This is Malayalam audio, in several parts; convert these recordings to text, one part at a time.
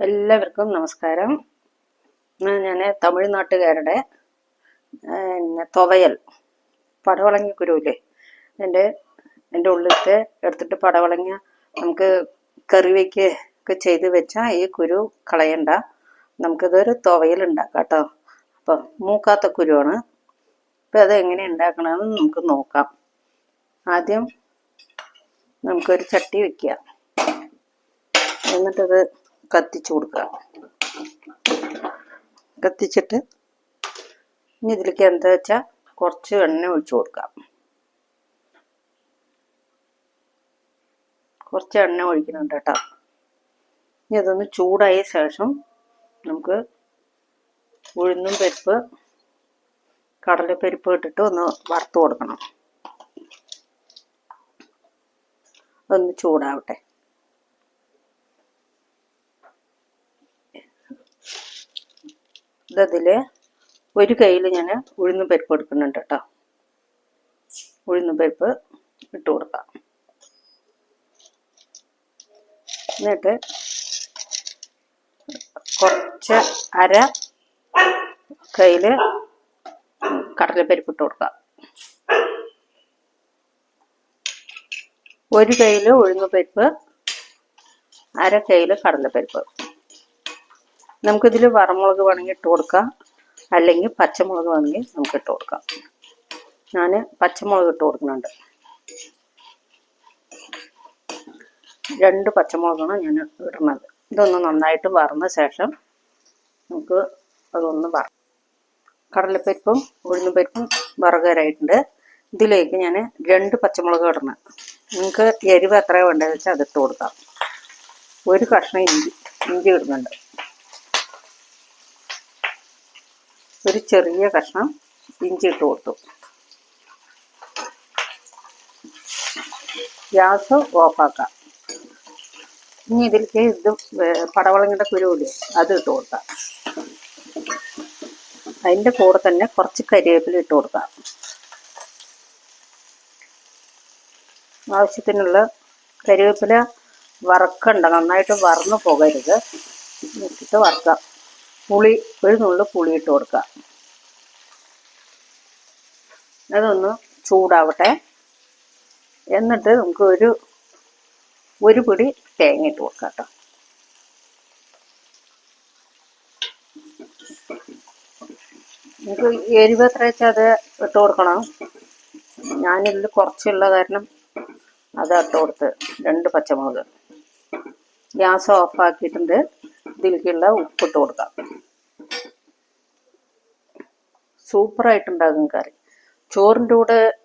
എല്ലാവർക്കും നമസ്കാരം. ഞാൻ തമിഴ്നാട്ടുകാരുടെ പിന്നെ തുവയൽ പടവളങ്ങി കുരുവില്ലേ എന്റെ എന്റെ ഉള്ളിലത്തെ എടുത്തിട്ട് പടവളങ്ങ നമുക്ക് കറിവയ്ക്ക് ഒക്കെ ചെയ്ത് വെച്ചാൽ ഈ കുരു കളയണ്ട. നമുക്കിതൊരു തുവയൽ ഉണ്ടാക്കാം കേട്ടോ അപ്പം മൂക്കാത്ത കുരുവാണ്. അപ്പം അത് എങ്ങനെ ഉണ്ടാക്കണമെന്ന് നമുക്ക് നോക്കാം. ആദ്യം നമുക്കൊരു ചട്ടി വയ്ക്കുക എന്നിട്ടത് കത്തിച്ചു കൊടുക്കുക. കത്തിച്ചിട്ട് ഇനി ഇതിലേക്ക് എന്താ വെച്ചാൽ കുറച്ച് എണ്ണ ഒഴിച്ചു കൊടുക്കാം കുറച്ച് എണ്ണ ഒഴിക്കുന്നുണ്ട് കേട്ടോ. ഇനി അതൊന്ന് ചൂടായ ശേഷം നമുക്ക് ഉഴുന്നും പരിപ്പ് കടലപ്പരിപ്പ് ഇട്ടിട്ട് ഒന്ന് വറുത്ത് കൊടുക്കണം. ഒന്ന് ചൂടാവട്ടെ. ഇതതിൽ ഒരു കയ്യിൽ ഞാൻ ഉഴുന്നും പരിപ്പ് എടുക്കുന്നുണ്ട് കേട്ടോ. ഉഴുന്നും പരിപ്പ് ഇട്ട് കൊടുക്കാം. എന്നിട്ട് കുറച്ച് അര കയ്യിൽ കടലപ്പരിപ്പ് ഇട്ട് കൊടുക്കാം. ഒരു കയ്യിൽ ഉഴുന്ന് പരിപ്പ് അര കയ്യിൽ കടലപ്പരിപ്പ്. നമുക്കിതിൽ വറമുളക് വേണമെങ്കിൽ ഇട്ട് കൊടുക്കാം. അല്ലെങ്കിൽ പച്ചമുളക് വേണമെങ്കിൽ നമുക്ക് ഇട്ട് കൊടുക്കാം. ഞാൻ പച്ചമുളക് ഇട്ട് കൊടുക്കുന്നുണ്ട്. രണ്ട് പച്ചമുളകാണ് ഞാൻ ഇടുന്നത്. ഇതൊന്ന് നന്നായിട്ട് വറന്ന ശേഷം നമുക്ക് അതൊന്ന് വറ കടലപ്പരിപ്പും ഉഴുന്നുപരിപ്പും വറകരായിട്ടുണ്ട് ഇതിലേക്ക് ഞാൻ രണ്ട് പച്ചമുളക് ഇടണം നിങ്ങൾക്ക് എരിവ് എത്ര വേണ്ടതെന്ന് വെച്ചാൽ അതിട്ട് കൊടുക്കാം. ഒരു കഷ്ണം ഇഞ്ചി ഇഞ്ചി ഇടുന്നുണ്ട്. ഒരു ചെറിയ കഷ്ണം ഇഞ്ചി ഇട്ട് കൊടുത്തു. ഗ്യാസ് ഓഫാക്കാം. ഇനി ഇതിലേക്ക് ഇത് പടവളങ്ങയുടെ കുരുവില്ലേ അത് ഇട്ട് കൊടുക്കാം. അതിന്റെ കൂടെ തന്നെ കുറച്ച് കരിവേപ്പില ഇട്ട് കൊടുക്കാം. ആവശ്യത്തിനുള്ള കരിവേപ്പില വറക്കണ്ട നന്നായിട്ട് വറന്നു പോകരുത്. ഇട്ടിട്ട് വറുക്കാം. പുളി ഒരു നുള്ളു പുളി ഇട്ട് കൊടുക്കുക. അതൊന്ന് ചൂടാവട്ടെ. എന്നിട്ട് നമുക്ക് ഒരു ഒരു പിടി തേങ്ങ ഇട്ട് കൊടുക്കാം കേട്ടോ. നമുക്ക് എരിവ് എത്ര വെച്ചാൽ അത് ഇട്ട് കൊടുക്കണം. ഞാനിതിൽ കുറച്ചുള്ള കാരണം അത് ഇട്ട് കൊടുത്ത് രണ്ട് പച്ചമുളക്. ഗ്യാസ് ഓഫാക്കിയിട്ടുണ്ട് ഇതിലേക്കുള്ള ഉപ്പിട്ട് കൊടുക്കാം. സൂപ്പറായിട്ടുണ്ടാകും കറി. ചോറിന്റെ കൂടെ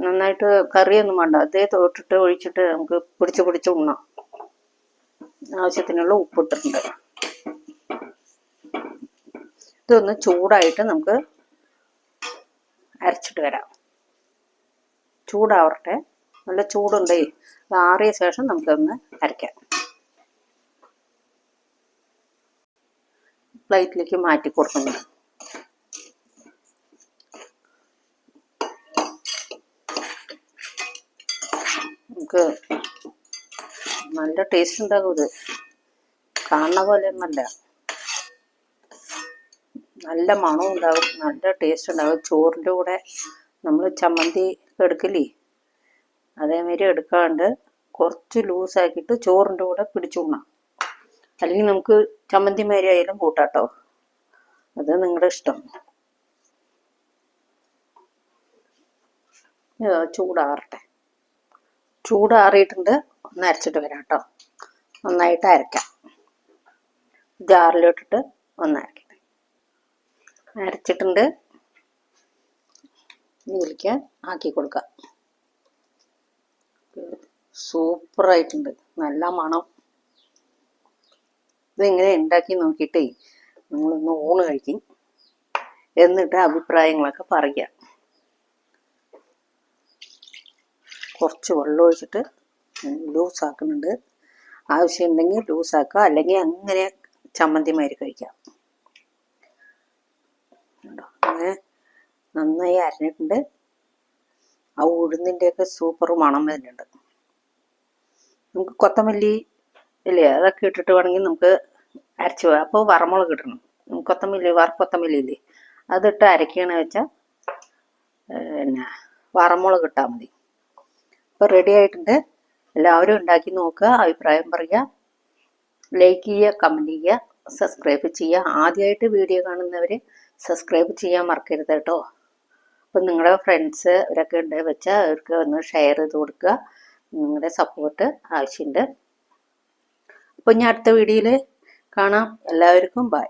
നന്നായിട്ട് കറിയൊന്നും വേണ്ട. അതേ തോട്ടിട്ട് ഒഴിച്ചിട്ട് നമുക്ക് പിടിച്ച് പിടിച്ച് ഉണ്ണാം. ആവശ്യത്തിനുള്ള ഉപ്പിട്ടിട്ടുണ്ട്. ഇതൊന്ന് ചൂടായിട്ട് നമുക്ക് അരച്ചിട്ട് വരാം. ചൂടാവട്ടെ. നല്ല ചൂടുണ്ടേ. ആറിയ ശേഷം നമുക്കൊന്ന് അരയ്ക്കാം. പ്ലേറ്റിലേക്ക് മാറ്റി കൊടുക്കുന്നു. നമുക്ക് നല്ല ടേസ്റ്റ് ഉണ്ടാകും ഇത്. കാണുന്ന പോലെയൊന്നല്ല നല്ല മണവും ഉണ്ടാകും നല്ല ടേസ്റ്റ് ഉണ്ടാകും ചോറിന്റെ കൂടെ നമ്മൾ ചമ്മന്തി എടുക്കില്ലേ? അതേമാതിരി എടുക്കാണ്ട് കുറച്ച് ലൂസാക്കിയിട്ട് ചോറിന്റെ കൂടെ പിടിച്ചുണ്ണാം അല്ലെങ്കിൽ നമുക്ക് ചമ്മന്തി മേരി ആയാലും കൂട്ടാട്ടോ. അത് നിങ്ങളുടെ ഇഷ്ടം. ചൂടാറട്ടെ. ചൂടാറിയിട്ടുണ്ട്. ഒന്ന് അരച്ചിട്ട് വരാം കേട്ടോ നന്നായിട്ട് അരക്കാം. ജാറിലോട്ടിട്ട് ഒന്ന് അരക്കട്ടെ. അരച്ചിട്ടുണ്ട്. ഇതിലേക്ക് ആക്കി കൊടുക്കാം. സൂപ്പറായിട്ടുണ്ട്. നല്ല മണം. ഇതെങ്ങനെ ഉണ്ടാക്കി നോക്കിയിട്ടേ നിങ്ങളൊന്ന് ഊണ് കഴിക്കും. എന്നിട്ട് അഭിപ്രായങ്ങളൊക്കെ പറയുക കുറച്ച് വെള്ളം ഒഴിച്ചിട്ട് ലൂസാക്കുന്നുണ്ട്. ആവശ്യമുണ്ടെങ്കിൽ ലൂസാക്കുക അല്ലെങ്കിൽ അങ്ങനെ ചമ്മന്തി മാതിരി കഴിക്കാം അങ്ങനെ നന്നായി അരഞ്ഞിട്ടുണ്ട്. ആ ഉഴുന്നിന്റെയൊക്കെ സൂപ്പർ മണം വരുന്നുണ്ട്. നമുക്ക് കൊത്തമല്ലി ഇല്ലേ? അതൊക്കെ ഇട്ടിട്ട് വേണമെങ്കിൽ നമുക്ക് അരച്ച് അപ്പോൾ വറമുളക് ഇടണം. കൊത്തമല്ലി വറുക്കൊത്തമല്ലി ഇല്ലേ? അതിട്ട് അരയ്ക്കണമെന്ന് വെച്ചാൽ പിന്നെ വറമുളക് ഇട്ടാൽ മതി. അപ്പോൾ റെഡി ആയിട്ടുണ്ട്. എല്ലാവരും ഉണ്ടാക്കി നോക്കുക അഭിപ്രായം പറയുക ലൈക്ക് ചെയ്യുക കമന്റ് ചെയ്യുക സബ്സ്ക്രൈബ് ചെയ്യുക. ആദ്യമായിട്ട് വീഡിയോ കാണുന്നവർ സബ്സ്ക്രൈബ് ചെയ്യാൻ മറക്കരുത് കേട്ടോ. അപ്പം നിങ്ങളുടെ ഫ്രണ്ട്സ് ഇവരൊക്കെ ഉണ്ട് വെച്ചാൽ അവർക്ക് ഒന്ന് ഷെയർ ചെയ്ത് കൊടുക്കുക. നിങ്ങളുടെ സപ്പോർട്ട് ആവശ്യമുണ്ട്. അപ്പോൾ ഞാൻ അടുത്ത വീഡിയോയിൽ കാണാം. എല്ലാവർക്കും ബൈ.